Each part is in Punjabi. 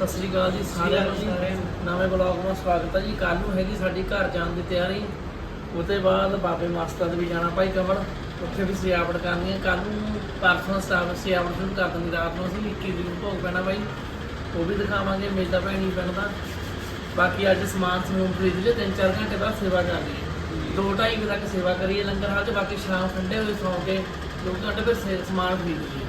ਸਤਿ ਸ੍ਰੀ ਅਕਾਲ ਜੀ ਸਾਰਿਆਂ ਨੂੰ। ਜੀ ਨਵੇਂ ਬਲੌਗ ਵਿੱਚ ਸਵਾਗਤ ਹੈ ਜੀ। ਕੱਲ ਨੂੰ ਹੈਗੀ ਸਾਡੀ ਘਰ ਜਾਣ ਦੀ ਤਿਆਰੀ। ਉਹਦੇ ਬਾਅਦ ਬਾਬੇ ਮਾਸਟਰ ਦੇ ਵੀ ਜਾਣਾ ਭਾਈ ਕਮਲ। ਉੱਥੇ ਵੀ ਸਜਾਵਟ ਕਰਨੀ ਹੈ। ਕੱਲ ਨੂੰ ਪਰਸੋਂ ਸਟਾਫ ਸਜਾਵਟ ਸ਼ੁਰੂ ਕਰ ਦਿੰਦੀ ਰਾਤ ਨੂੰ। ਅਸੀਂ 21 ਤਰੀਕ ਭੋਗ ਪੈਣਾ ਭਾਈ। ਉਹ ਵੀ ਦਿਖਾਵਾਂਗੇ। ਮੇਲਾ ਭੈਣੀ ਪਿੰਡ ਦਾ। ਬਾਕੀ ਅੱਜ ਸਮਾਨ ਸਮੂਨ ਖਰੀਦ ਲਿਆ ਤਿੰਨ ਚਾਰ ਘੰਟੇ ਬਾਅਦ ਸੇਵਾ ਕਰ ਲਈ ਦੋ ਢਾਈ ਵਜੇ ਤੱਕ ਸੇਵਾ ਕਰੀਏ ਲੰਗਰ ਹਾਲ 'ਚ। ਬਾਕੀ ਸ਼ਾਮ ਠੰਡੇ ਹੋਏ ਸੌਂ ਕੇ, ਦੋ ਘੰਟੇ ਫਿਰ ਸੇ- ਸਮਾਨ ਖਰੀਦ ਲਈਏ।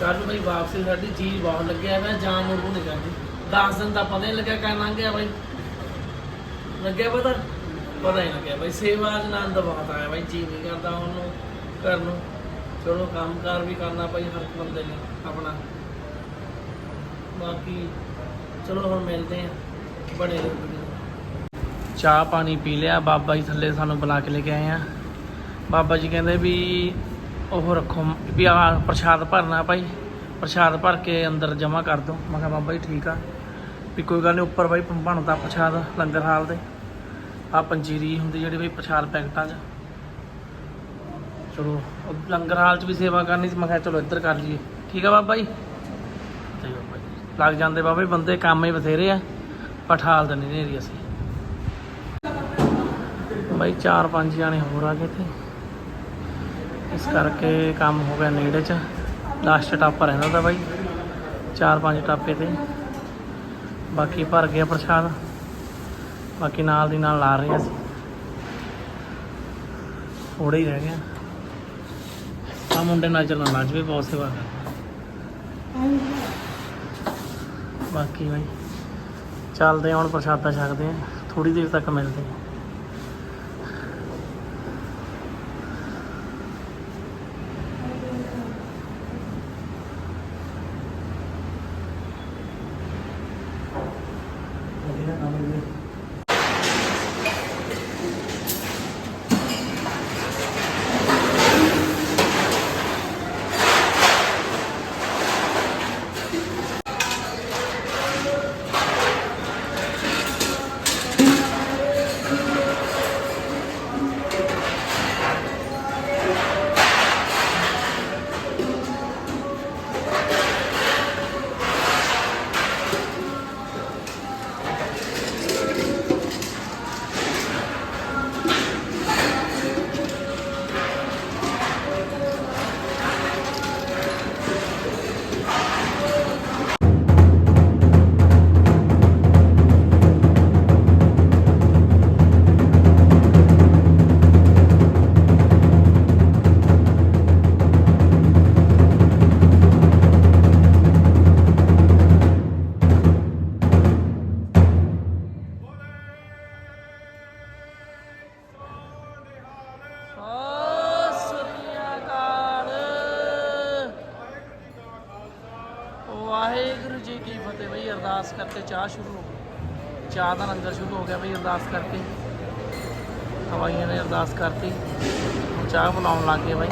ਕੱਲ ਨੂੰ ਬਈ ਵਾਪਸੀ ਸਾਡੀ ਚੀਜ਼ ਬਹੁਤ ਲੱਗਿਆ ਮੈਂ ਜਾਮ ਮੁਰਗੂ ਨਹੀਂ ਕਰਦੀ। 10 ਦਿਨ ਦਾ ਪਤਾ ਹੀ ਲੱਗਿਆ ਕਰ ਲੰਘ ਗਿਆ ਬਈ। ਲੱਗਿਆ ਪਤਾ? ਪਤਾ ਹੀ ਲੱਗਿਆ ਬਈ। ਸੇਵਾ ਦਾ ਆਨੰਦ ਬਹੁਤ ਆਇਆ ਬਈ ਜੀ ਨਹੀਂ ਕਰਦਾ ਉਹਨੂੰ ਕਰਨ ਨੂੰ। ਚਲੋ ਕੰਮਕਾਰ ਵੀ ਕਰਨਾ ਬਈ ਹਰ ਬੰਦੇ ਨੇ ਆਪਣਾ। ਬਾਕੀ ਚਲੋ ਹੁਣ ਮਿਲਦੇ ਆ। ਬਣੇ ਚਾਹ ਪਾਣੀ ਪੀ ਲਿਆ, ਬਾਬਾ ਜੀ ਥੱਲੇ ਸਾਨੂੰ ਬੁਲਾ ਕੇ ਲੈ ਕੇ ਆਏ ਆ। ਬਾਬਾ ਜੀ ਕਹਿੰਦੇ ਵੀ ਉਹ ਰੱਖੋ ਵੀ ਆ ਪ੍ਰਸ਼ਾਦ ਭਰਨਾ ਭਾਈ। ਪ੍ਰਸ਼ਾਦ ਭਰ ਕੇ ਅੰਦਰ ਜਮ੍ਹਾਂ ਕਰ ਦੋ ਮੈਂ ਕਿਹਾ, ਬਾਬਾ ਜੀ ਠੀਕ ਆ। ਵੀ ਕੋਈ ਗੱਲ ਨਹੀਂ, ਉੱਪਰ ਬਾਈ ਬਣਦਾ ਪ੍ਰਸ਼ਾਦ ਲੰਗਰ ਹਾਲ ਦੇ। ਆ ਪੰਜੀਰੀ ਹੁੰਦੀ ਜਿਹੜੀ ਬਈ ਪ੍ਰਸ਼ਾਦ ਪੈਕਟਾਂ 'ਚ। ਚਲੋ ਲੰਗਰ ਹਾਲ 'ਚ ਵੀ ਸੇਵਾ ਕਰਨੀ ਸੀ। ਮੈਂ ਕਿਹਾ, ਚਲੋ ਇੱਧਰ ਕਰ ਲਈਏ। ਠੀਕ ਆ ਬਾਬਾ ਜੀ? ਤੇ ਬਾਬਾ ਜੀ, ਲੱਗ ਜਾਂਦੇ ਬਾਬਾ ਜੀ, ਬੰਦੇ ਕੰਮ ਹੀ ਬਥੇਰੇ ਆ ਪਠਾਲ ਦੇ ਨਹੀਂ ਨੇਰੀ ਅਸੀਂ। ਬਾਈ, ਚਾਰ ਪੰਜ ਜਾਣੇ ਹੋਰ ਆ ਗਏ ਤੇ ਇਸ ਕਰਕੇ ਕੰਮ ਹੋ ਗਿਆ ਨੇੜੇ ਚ। ਲਾਸਟ ਟਾਪਾ ਰਹਿੰਦਾ ਤਾਂ ਬਾਈ। ਚਾਰ ਪੰਜ ਟਾਪੇ ਤੇ। ਬਾਕੀ ਭਰ ਗਿਆ ਪ੍ਰਸ਼ਾਦ। ਬਾਕੀ ਨਾਲ ਦੀ ਨਾਲ ਲਾ ਰਹੇ ਅਸੀਂ ਥੋੜਾ ਹੀ ਰਹਿ ਗਿਆ ਆ। ਮੁੰਡੇ ਨਾਲ ਚੱਲਣ ਲੱਜ ਵੀ ਬਹੁਤ ਸੇਵਾ ਕਰਦੇ ਬਾਕੀ ਬਾਈ। ਚੱਲਦੇ ਹਾਂ ਹੁਣ ਪ੍ਰਸ਼ਾਦਾ ਛਕਦੇ ਆ। ਥੋੜੀ ਦੇਰ ਤੱਕ ਮਿਲਦੇ ਆ। ਵਾਹਿਗੁਰੂ ਜੀ ਕੀ ਫਤਿਹ ਬਈ, ਅਰਦਾਸ ਕਰਕੇ ਚਾਹ ਸ਼ੁਰੂ ਹੋ ਗਈ। ਚਾਹ ਦਾ ਲੰਗਰ ਸ਼ੁਰੂ ਹੋ ਗਿਆ ਬਈ, ਅਰਦਾਸ ਕਰਕੇ। ਹਵਾਈਆਂ ਨੇ ਅਰਦਾਸ ਕਰਤੀ। ਹੁਣ ਚਾਹ ਬਣਾਉਣ ਲੱਗ ਗਏ ਬਾਈ।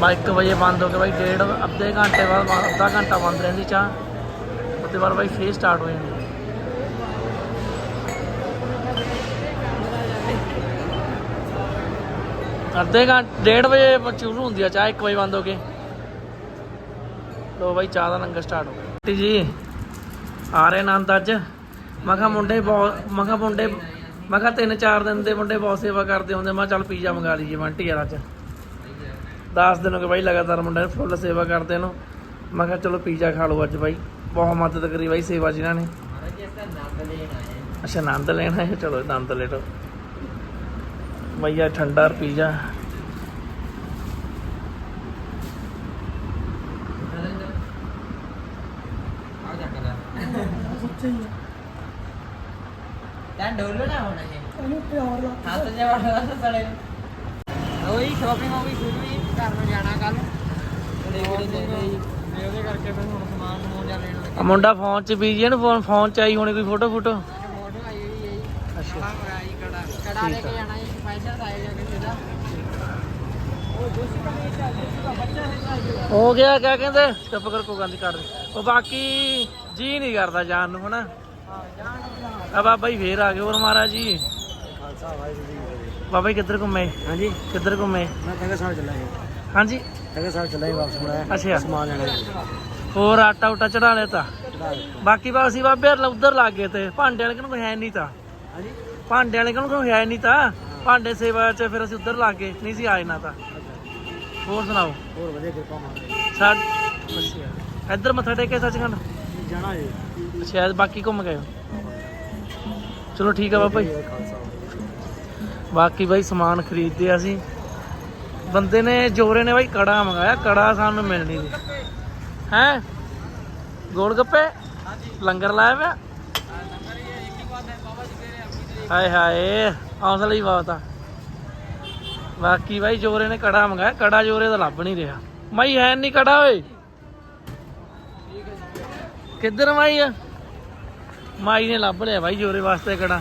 ਬਾਈ 1 ਵਜੇ ਬੰਦ ਹੋ ਗਿਆ ਬਾਈ, ਡੇਢ, ਅੱਧੇ ਘੰਟੇ ਬਾਅਦ ਅੱਧਾ ਘੰਟਾ ਬੰਦ ਰਹਿੰਦੀ ਚਾਹ। ਉਹਦੇ ਬਾਅਦ ਬਾਈ ਫੇਰ ਸਟਾਰਟ ਹੋ ਜਾਂਦੀ। ਅੱਧੇ ਘੰਟੇ ਡੇਢ ਵਜੇ ਸ਼ੁਰੂ ਹੁੰਦੀ ਆ ਚਾਹ 1 ਵਜੇ ਬੰਦ ਹੋ ਕੇ। ਲੋ ਬਾਈ ਚਾਹ ਦਾ ਲੰਗਰ ਸਟਾਰਟ ਹੋ ਗਿਆ। ਆਂਟੀ ਜੀ ਆ ਰਹੇ ਆਨੰਦ ਅੱਜ। ਮੈਂ ਕਿਹਾ ਮੁੰਡੇ ਬਹੁਤ ਮੈਂ ਕਿਹਾ ਮੁੰਡੇ ਮੈਂ ਕਿਹਾ ਤਿੰਨ ਚਾਰ ਦਿਨ ਦੇ ਮੁੰਡੇ ਬਹੁਤ ਸੇਵਾ ਕਰਦੇ ਹੁੰਦੇ। ਮੈਂ ਚੱਲ ਪੀਜ਼ਾ ਮੰਗਾ ਲਈਏ ਆਂਟੀ ਯਾਰ ਅੱਜ। 10 ਦਿਨ ਹੋ ਗਏ ਬਾਈ ਲਗਾਤਾਰ ਮੁੰਡੇ ਨੇ ਫੁੱਲ ਸੇਵਾ ਕਰਦੇ ਨੂੰ। ਮੈਂ ਕਿਹਾ ਚਲੋ ਪੀਜ਼ਾ ਖਾ ਲਓ ਅੱਜ ਬਾਈ। ਬਹੁਤ ਮਦਦ ਕਰੀ ਬਾਈ ਸੇਵਾ ਜਿਨ੍ਹਾਂ ਨੇ। ਅੱਛਾ ਆਨੰਦ ਲੈਣਾ ਹੈ? ਚਲੋ ਆਨੰਦ ਲੈ ਲਓ। ਭਈਆ ਠੰਡਾ ਪੀਜ਼ਾ। ਕਰਕੇ ਫਿਰ ਹੁਣ ਸਮਾਨ ਜਾ ਲੈਣ ਲੱਗਾ ਮੁੰਡਾ ਫੋਨ 'ਚ ਬੀਜੀ ਨਾ ਫੋਨ ਫੋਨ 'ਚ ਆਈ ਹੋਣੀ ਕੋਈ ਫੋਟੋ ਫੋਟੋ ਫੋਟੋ ਆਈ ਹੋਈ ਹੈ ਅੱਛਾ ਕੜਾ ਕੜਾ ਲੈ ਕੇ। ਜਾਣਾ ਫਾਈਨਲ ਜਾ ਕੇ ਸਿੱਧਾ ਗਿਆ ਕਿਆ ਕਹਿੰਦੇ ਚੁੱਪ ਕਰ ਕੋ ਗੱਲ ਨੀ ਕਰ ਉਹ ਬਾਕੀ ਜੀ ਨਹੀਂ ਕਰਦਾ ਜਾਣ ਨੂੰ ਹਨਾ। ਆ ਬਾਬਾ ਜੀ ਫੇਰ ਆ ਗਏ ਹੋਰ ਮਹਾਰਾਜ ਜੀ। ਖਾਲਸਾ ਵਾਹਿਗੁਰੂ ਜੀ ਬਾਬਾ ਜੀ ਕਿੱਧਰ ਘੁੰਮੇ? ਹਾਂਜੀ। ਕਿੱਧਰ ਘੁੰਮੇ? ਮੈਂ ਕਹਿੰਦਾ ਸਾਹਿਬ ਚੱਲਾ ਗਿਆ ਹਾਂਜੀ। ਕਹਿੰਦਾ ਸਾਹਿਬ ਚੱਲਾ ਵਾਪਸ ਮੁੜਿਆ ਅੱਛਾ। ਸਮਾਨ ਲੈਣਾ ਹੋਰ ਆਟਾ ਉਟਾ ਚੜਾ ਲਿਆ ਤਾਂ? ਬਾਕੀ ਬਸ ਅਸੀਂ ਬਾਬੇ ਉਧਰ ਲੱਗ ਗਏ ਤੇ ਭਾਂਡੇ ਵਾਲੇ ਕੋਲ ਕੋਈ ਹੈ ਨਹੀਂ ਤਾਂ। ਹਾਂਜੀ। ਭਾਂਡੇ ਵਾਲੇ ਕੋਲ ਕੋਈ ਹੈ ਨਹੀਂ ਤਾਂ। ਭਾਂਡੇ ਸੇਵਾ ਚ ਫਿਰ ਅਸੀਂ ਉਧਰ ਲੱਗ ਗਏ ਨਹੀਂ ਸੀ ਆਏ ਨਾ ਤਾਂ। ਹੋਰ ਸੁਣਾਓ? ਹੋਰ ਵਧੀਆ ਕਿਰਪਾ ਮਾਰੇ ਸਾਡ ਇੱਧਰ ਮੱਥਾ ਟੇਕੇ ਸੱਚਖੰਡ? ਜਾਣਾ ਜੀ ਸ਼ਾਇਦ ਬਾਕੀ ਘੁੰਮ ਗਏ ਹੋ। ਚਲੋ ਠੀਕ ਆ ਬਾਬਾ ਜੀ। ਬਾਕੀ ਬਾਈ ਸਮਾਨ ਖਰੀਦਦੇ ਅਸੀਂ। ਬੰਦੇ ਨੇ ਜੋਰੇ ਨੇ ਬਾਈ ਕੜਾ ਮੰਗਾਇਆ, ਕੜਾ ਸਾਨੂੰ ਮਿਲ ਨਹੀਂ ਰਿਹਾ। ਹੈ? ਗੋਲ ਗੱਪੇ? ਲੰਗਰ ਲਾਇਆ ਪਿਆ? ਹਾਏ ਹਾਏ, ਹੌਸਲਾ ਹੀ ਬਹੁਤ ਆ। ਬਾਕੀ ਬਾਈ ਜੋਰੇ ਨੇ ਕੜਾ ਮੰਗਾਇਆ, ਕੜਾ ਜੋਰੇ ਦਾ ਲੱਭ ਨਹੀਂ ਰਿਹਾ। ਮਾਈ ਹੈ ਨਹੀਂ ਕੜਾ ਓਏ। ਕਿੱਧਰ ਮਾਈ ਆ ਮਾਈ? ਨੇ ਲੱਭ ਲਿਆ ਬਾਈ ਜੋਰੇ ਵਾਸਤੇ ਕੜਾ।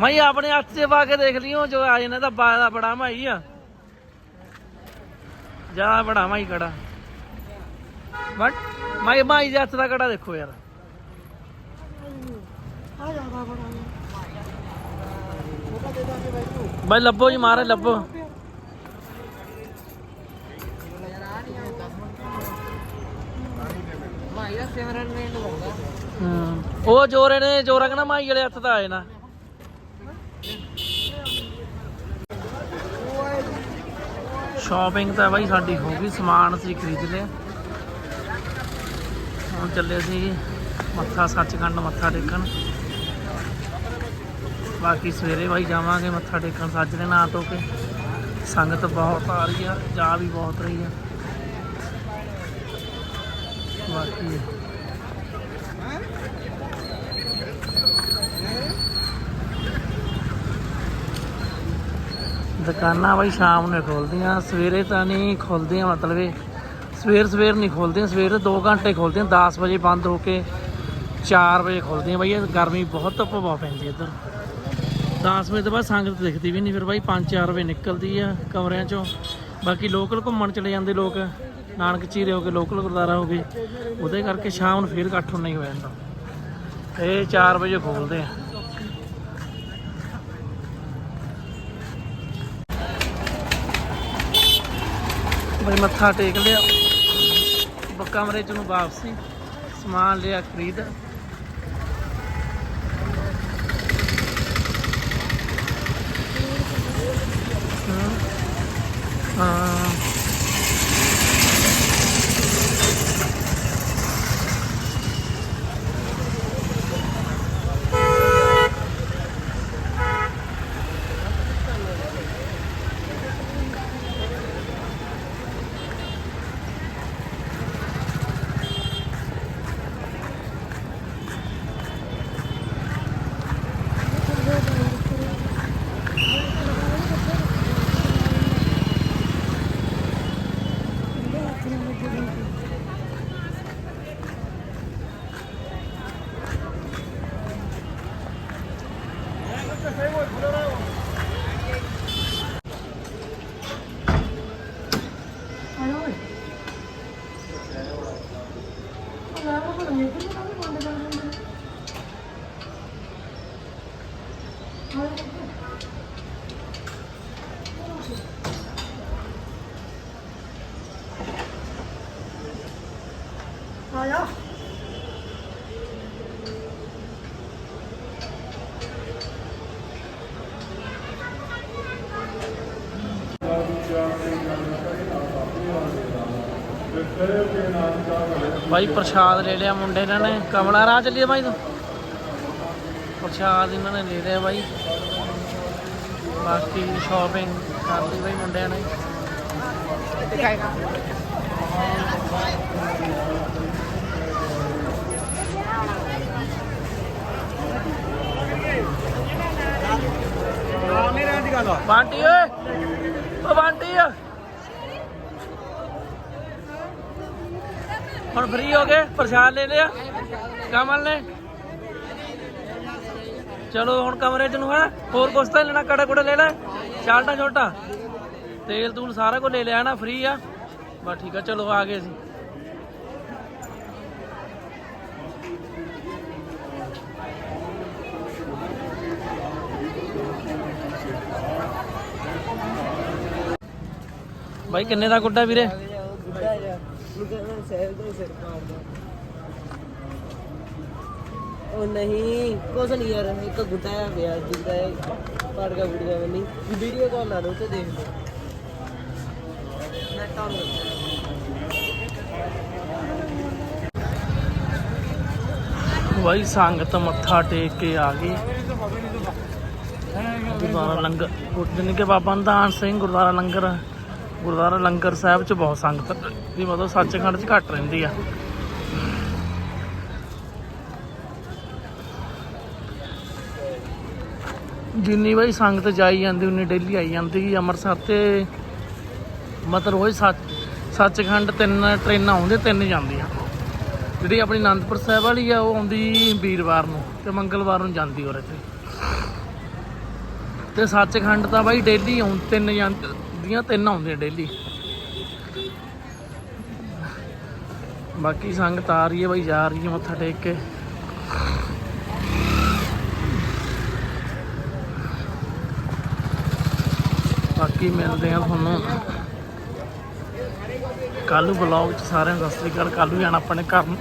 ਮਾਈ, ਆਪਣੇ ਹੱਥ 'ਚ ਪਾ ਕੇ ਦੇਖ ਲਿਓ, ਜੋ ਆ ਜਾਣਾ ਤਾਂ ਬਾ ਦਾ ਬੜਾ ਮਾਈ ਆ। ਜ਼ਿਆਦਾ ਬੜਾ ਮਾਈ ਕੜਾ। ਬਟ ਮਾਈ ਮਾਈ ਦੇ ਹੱਥ ਦਾ ਕੜਾ ਦੇਖੋ ਯਾਰ। ਬਾਈ, ਲੱਭੋ ਜੀ ਮਾਰੇ, ਲੱਭੋ ਮਾਈ ਦਾ ਸਿਮਰਨ ਨੇ ਲਵਾਉਂਦਾ ਹਮ, ਉਹ ਜੋਰੇ ਨੇ ਜੋਰਾ ਕਹਿੰਦਾ ਮਾਈ ਵਾਲੇ ਹੱਥ ਦਾ ਆਏ ਨਾ ਸ਼ਾਪਿੰਗ ਤਾਂ ਬਾਈ ਸਾਡੀ ਹੋ ਗਈ ਸਮਾਨ ਅਸੀਂ ਖਰੀਦ ਲਿਆ। ਹੁਣ ਚੱਲੇ ਸੀ ਮੱਥਾ ਸੱਚਖੰਡ ਮੱਥਾ ਟੇਕਣ। ਬਾਕੀ ਸਵੇਰੇ ਬਾਈ ਜਾਵਾਂਗੇ ਮੱਥਾ ਟੇਕਣ ਸੱਜਰੇ ਨਹਾ ਤੋਂ ਕੇ। ਸੰਗਤ ਬਹੁਤ ਆ ਰਹੀ ਆ ਜਾ ਵੀ ਬਹੁਤ ਰਹੀ ਆ। ਬਾਕੀ ਦੁਕਾਨਾਂ ਬਾਈ ਸ਼ਾਮ ਨੂੰ ਖੋਲਦੀਆਂ ਸਵੇਰੇ ਤਾਂ ਨਹੀਂ ਖੁੱਲਦੀਆਂ ਮਤਲਬ ਇਹ। ਸਵੇਰ ਸਵੇਰ ਨਹੀਂ ਖੋਲਦੀਆਂ ਸਵੇਰੇ 2 ਘੰਟੇ ਖੋਲਦੀਆਂ 10 ਵਜੇ ਬੰਦ ਹੋ ਕੇ 4 ਵਜੇ ਖੁੱਲਦੀਆਂ ਬਾਈ ਗਰਮੀ ਬਹੁਤ ਧੁੱਪ ਪੈਂਦੀ ਹੈ ਇੱਧਰ। 10 ਵਜੇ ਤੋਂ ਬਾਅਦ ਸੰਗਤ ਦਿਖਦੀ ਵੀ ਨਹੀਂ, ਫਿਰ ਬਾਈ 5-4 ਵਜੇ ਨਿਕਲਦੀ ਆ ਕਮਰਿਆਂ ਚੋਂ। ਬਾਕੀ ਲੋਕਲ ਘੁੰਮਣ ਚਲੇ ਜਾਂਦੇ ਲੋਕ। ਨਾਨਕ ਚੀਰੇ ਹੋ ਗਏ, ਲੋਕਲ ਗੁਰਦਾਰਾ ਹੋ ਗਏ, ਉਹਦੇ ਕਰਕੇ ਸ਼ਾਮ ਨੂੰ ਫੇਰ ਇਕੱਠ ਹੋਣਾ ਹੀ ਹੋ ਜਾਂਦਾ। ਇਹ 4 ਵਜੇ ਖੋਲਦੇ ਆ। ਬਈ ਮੱਥਾ ਟੇਕ ਲਿਆ। ਬੱਕਾ ਮਰੇ ਚ ਨੂੰ ਵਾਪਸੀ, ਸਮਾਨ ਲਿਆ ਖਰੀਦ। ਹਾਂ। 여기. Thank you. ਭਾਈ ਪ੍ਰਸ਼ਾਦ ਲੈ ਲਿਆ ਮੁੰਡੇ ਇਹਨਾਂ ਨੇ। ਕਮਲਾ ਰਾਹ ਚੱਲੀਏ ਭਾਈ ਤੂੰ? ਪ੍ਰਸ਼ਾਦ ਇਹਨਾਂ ਨੇ ਲੈ ਲਿਆ ਭਾਈ ਬਾਕੀ ਸ਼ਾਪਿੰਗ ਕਰ ਲਈ ਭਾਈ ਮੁੰਡਿਆਂ ਨੇ। ਬਾਂਟੀ ਓਏ ਓ ਬਾਂਟੀ ਹੁਣ ਫ੍ਰੀ ਹੋ ਗਏ, ਪ੍ਰਸ਼ਾਦ ਲੈ ਲਿਆ। ਕਮਲ ਨੇ। ਚਲੋ, ਹੁਣ ਕਮਰੇ ਚ ਨੂੰ ਹੈ। ਹੋਰ ਕੁਛ ਤਾਂ ਨੀ ਲੈਣਾ, ਕੜਾ ਕੁੜਾ ਲੈ ਲੈ। ਚਾਲਟਾ ਛੋਟਾ ਤੇਲ ਤੂਲ ਸਾਰਾ ਕੁਝ ਲੈ ਲਿਆ ਨਾ ਫ੍ਰੀ ਆ। ਬਸ ਠੀਕ ਆ, ਚਲੋ, ਆ ਗਏ ਸੀ ਬਾਈ, ਕਿੰਨੇ ਦਾ ਗੁੱਡਾ ਵੀਰੇ? ਸਹਿਬ ਦਾ ਸਿਰ ਪਾੜਦਾ ਉਹ ਨਹੀਂ, ਕੁਛ ਨਹੀਂ ਯਾਰ, ਇੱਕ ਗੁੱਟਾ ਆ ਪਿਆ ਜਿੱਦਾਂ ਪਾੜ ਕੇ ਗੁੱਡੀਆਂ ਬੰਨੀ ਵੀਡੀਓ ਕਾਲ ਲਾ ਦੋ ਤੇ ਦੇਖ ਲਓ। ਨੈਟ ਆਨ ਬਾਈ, ਸੰਗਤ ਮੱਥਾ ਟੇਕ ਕੇ ਆ ਗਈ। ਗੁਰਦੁਆਰਾ ਲੰਗਰ ਗੁਰਦਨ ਕੇ ਬਾਬਾ ਨਿਧਾਨ ਸਿੰਘ ਗੁਰਦੁਆਰਾ ਲੰਗਰ ਗੁਰਦੁਆਰਾ ਲੰਗਰ ਸਾਹਿਬ ਚ ਬਹੁਤ ਸੰਗਤ। ਦੀ ਮਤਲਬ ਸੱਚਖੰਡ ਚ ਘੱਟ ਰਹਿੰਦੀ ਆ। ਜਿੰਨੀ ਬਾਈ ਸੰਗਤ ਜਾਈ ਜਾਂਦੀ, ਉਨੀ ਡੇਲੀ ਆਈ ਜਾਂਦੀ। ਅੰਮ੍ਰਿਤਸਰ ਤੇ ਮਤਲਬ ਰੋਜ਼ ਸੱਚ, ਸੱਚਖੰਡ ਤਿੰਨ ਟ੍ਰੇਨਾਂ ਆਉਂਦੇ, ਤਿੰਨ ਜਾਂਦੀਆਂ। ਜਿਹੜੀ ਆਪਣੀ ਅਨੰਦਪੁਰ ਸਾਹਿਬ ਵਾਲੀ ਆ, ਉਹ ਆਉਂਦੀ ਵੀਰਵਾਰ ਨੂੰ ਤੇ ਮੰਗਲਵਾਰ ਨੂੰ ਜਾਂਦੀ ਉਰੇ ਤੇ ਤੇ ਸੱਚਖੰਡ ਤਾਂ ਬਾਈ ਡੇਲੀ ਆਉਂ, ਤਿੰਨ ਜਾਂਦੀਆਂ ਤਿੰਨ ਆਉਂਦੀਆਂ ਡੇਲੀ। ਬਾਕੀ ਸੰਗਤ ਆ ਰਹੀ ਹੈ ਬਾਈ, ਜਾ ਰਹੀ ਹੈ ਮੱਥਾ ਟੇਕ ਕੇ। ਬਾਕੀ ਮਿਲਦੇ ਆ ਤੁਹਾਨੂੰ। ਕੱਲ ਨੂੰ ਬਲੌਗ ਚ ਸਾਰਿਆਂ ਨੂੰ ਸਤਿ ਸ੍ਰੀ ਅਕਾਲ। ਕੱਲ ਨੂੰ ਜਾਣਾ ਆਪਣੇ ਘਰ। ਨੂੰ